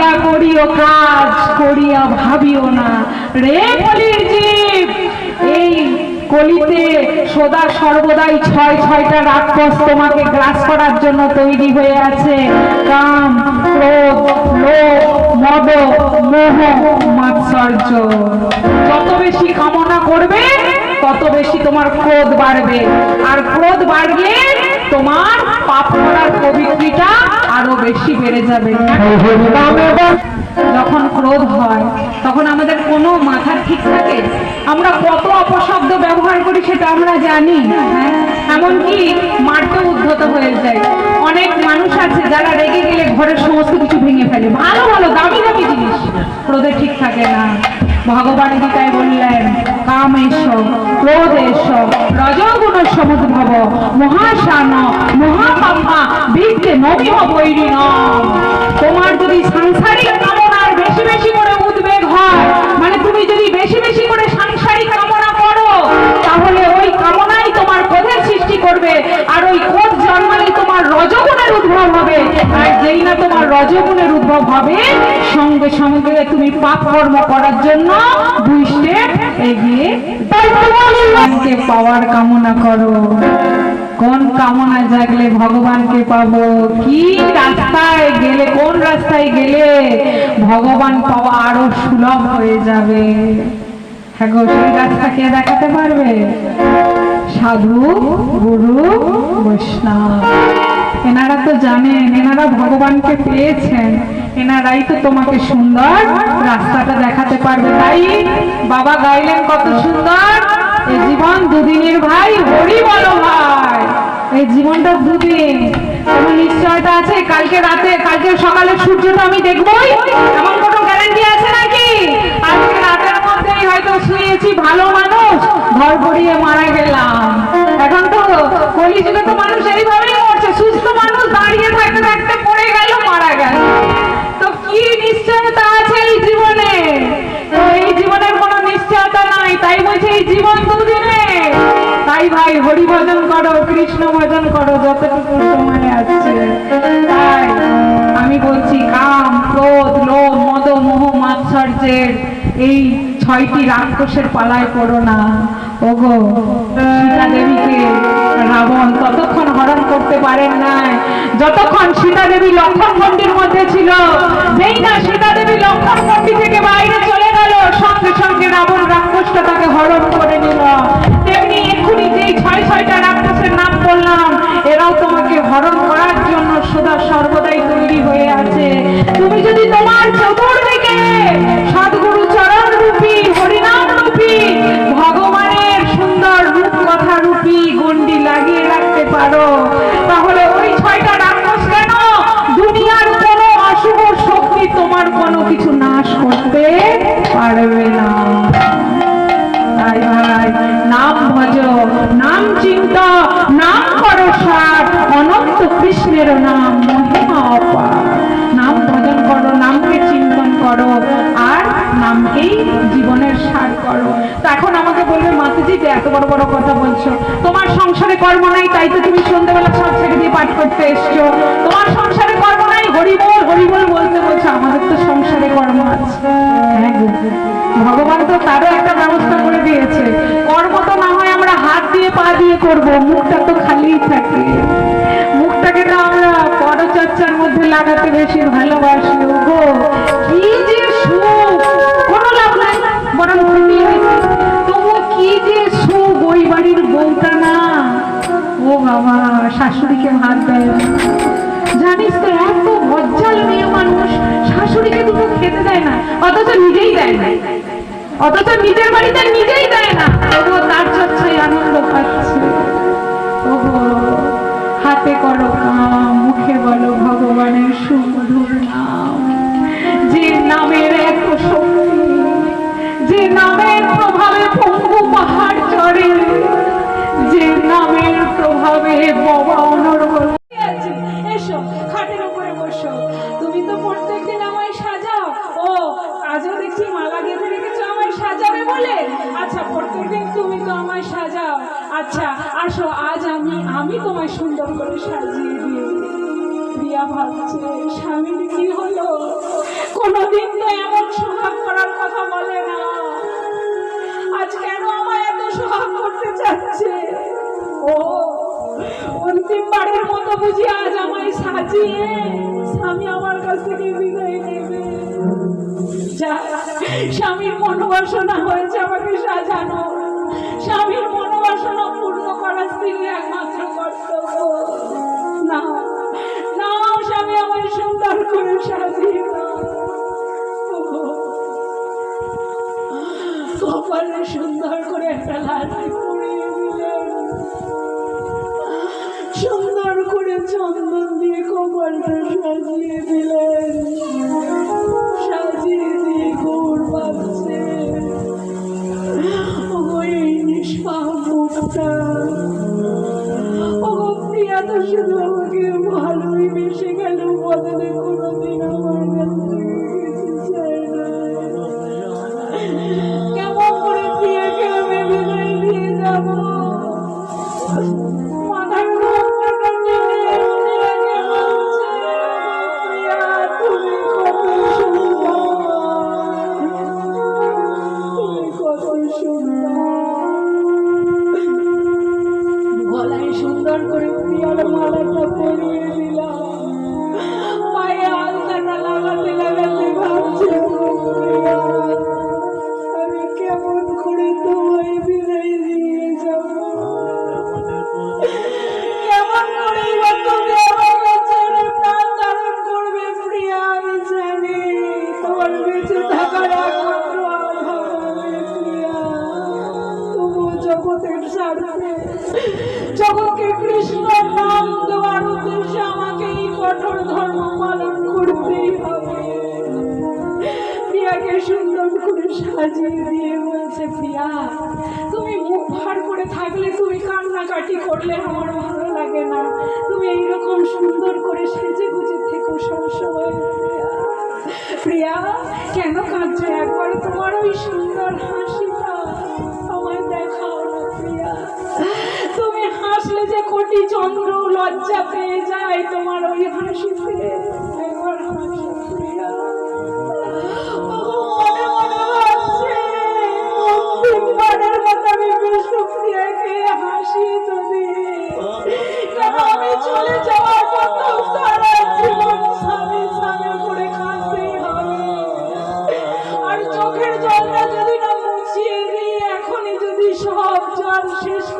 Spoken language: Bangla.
ভাবিয়া করিও কাজ, করিয়া ভাবিও না। রে কলির জীব, এই কলিতে সদা সর্বদাই ছয় ছয়টা রাক্ষস তোমাকে গ্রাস করার জন্য তৈরি হয়ে আছে। কাম, ক্রোধ, লোভ, মদ, মোহ, মাৎসর্য। যত বেশি কামনা করবে, তত বেশি তোমার ক্রোধ বাড়বে। আর ক্রোধ বাড়লে তোমার পাপ করার পবিত্রিটা আরও বেশি বেড়ে যাবে। যখন ক্রোধ হয়, তখন আমাদের কোনো মাথা ঠিক থাকে। আমরা কত অপশব্দ ব্যবহার করি সেটা আমরা জানি হ্যাঁ? এমনকি মারতে উদ্ধত হয়ে যায় অনেক মানুষ আছে যারা রেগে গেলে ঘরের সমস্ত কিছু ভেঙে ফেলে। ভালো ভালো, দামি দামি জিনিস। ক্রোধে ঠিক থাকে না। ভগবান গীতায় বললেন, কামেশ্বর, ক্রোধেশ্বর রজগুণ সমুদ্ভব মহাশান মহাপাপা বিদ্যে নবীহ হব তোমার যদি সাংসারিক সঙ্গে সঙ্গে তুমি করার জন্য পাওয়ার কামনা করো। কোন কামনা জাগলে ভগবানকে পাবো? কি রাস্তায় গেলে, কোন রাস্তায় গেলে ভগবান পাওয়া আরও সুলভ হয়ে যাবে? হ্যাঁ রাস্তা কে দেখাতে পারবে? সাধু, গুরু, বৈষ্ণব। এনারা তো জানেন, এনারা ভগবানকে পেয়েছেন। এনারাই তো তোমাকে সুন্দর রাস্তাটা দেখাতে পারবে। তাই বাবা গাইলেন কত সুন্দর। এই জীবন দুদিনের ভাই, হরি বলো ভাই। এই জীবনটা দুদিন। কোনো নিশ্চয়তা আছে, কালকে রাতে, কালকে সকালে সূর্যটা আমি দেখবই। এমন কোনো গ্যারান্টি আছে নাকি? আজকে রাতের মধ্যেই হয়তো শুয়েছি, ভালো মানুষ, ঘর পড়িয়ে মারা গেলাম। কলিযুগে তো মানুষ এইভাবেই মরছে সুস্থ মানুষ দাঁড়িয়ে থাকতে থাকতে পড়ে গেল, মারা গেল। তো কি নিশ্চয়তা আছে এই জীবনে? এই জীবনের কোনো নিশ্চয়তা নাই, তাই বলছে এই জীবন দুদিনে তাই ভাই হরি ভজন করো কৃষ্ণ ভজন করো, যতটুকু সময় আছে। তাই আমি বলছি, কাম, ক্রোধ, লোভ, মদ, মোহ, মাৎসর্যের এই ছয়টি রাক্ষসের পালায় পড়ো না। ওগো সীতা দেবীকে রাবণ ততক্ষণ হরণ করতে পারেন নাই। যতক্ষণ সীতা দেবী লক্ষণ মন্দির মধ্যে ছিল, যেই না সীতা দেবী লক্ষণ মন্দির থেকে বাইরে চলে গেল, সঙ্গে সঙ্গে রাবণ রাক্ষসটা তাকে হরণ করে নিল। তেমনি এক্ষুনি যেই ছয় ছয়টা রাক্ষসের নাম বললাম, এরাও তোমাকে হরণ করার জন্য সদা সর্বদাই তৈরি হয়ে আছে। তুমি যদি তোমার চতুর্দিকে বড় বড় কথা বলছো। তোমার সংসারে কর্ম নাই, তাই তো তুমি সন্ধ্যেবেলা সব ছেড়ে দিয়ে পাঠ করতে এসছো। তোমার সংসারে কর্ম নাই, হরিবল হরিবল বলতে বলছো, আমাদের তো সংসারে কর্ম আছে। হ্যাঁ ভগবান তো তারও একটা ব্যবস্থা করে দিয়েছে। কর্ম তো না হয় আমরা হাত দিয়ে, পা দিয়ে করব, মুখটা তো খালিই থাকে। মুখটাকে তো আমরা পরচর্চার মধ্যে লাগাতে বেশি ভালোবাসি গো। খেতে দেয় না, অথচ নিজেই দেয় না। অথচ নিজের বাড়িতে নিজেই দেয় না। তবুও তার চর্চায় আনন্দ পাচ্ছে। ওগো হাতে করো কাম, মুখে বলো ভগবানের সুমধুর নাম। যে নামের এত শক্তি, যে নামের প্রভাবে পঙ্গু পাহাড় চড়ে, যে নামের প্রভাবে বাবা তোমায় সাজাও। আচ্ছা আসো, আজ আমি আমি তোমায় সুন্দর করে সাজিয়ে দিই। প্রিয়া ভাবছে স্বামীর কি হলো? কোনোদিন তো এমন সোহাগ করার কথা বলে না। আজ কেন আমায় এত সোহাগ করতে চাচ্ছে? ও অন্তিমবারের মতো বুঝি আজ আমায় সাজিয়ে স্বামী আমার কাছ থেকে বিদায় নেবে। স্বামীর মনোবাসনা হয়েছে আমাকে সাজানো স্বামীর মনোবাসনা পূর্ণ করা স্ত্রীর একমাত্র কর্তব্য। না না, স্বামী আমার সুন্দর করে সাজিয়ে কপালে সুন্দর করে একটা লাঠি তোমার বেঁচে থাকার একমাত্র তবু জগতের স্বার্থে জগৎকে কৃষ্ণর নাম দেওয়ার উদ্দেশ্যে আমাকে এই কঠোর ধর্ম পালন করতেই হবে। প্রিয়াকে সুন্দর করে সাজিয়ে দিয়ে বলছে, প্রিয়া, তুমি মুখ ভার করে থাকলে তুমি কান্নাকাটি করলে আমার ভালো লাগে না। তুমি এইরকম সুন্দর করে সেজে গুজে থেকো সবসময়, প্রিয়া। প্রিয়া, কেন কাঁদছো? একবার তোমার ওই সুন্দর হাসিটা আমায় দেখাও না, প্রিয়া। তুমি হাসলে যে কোটি চন্দ্র লজ্জা পেয়ে যায় তোমার ওই হাসিতে। She's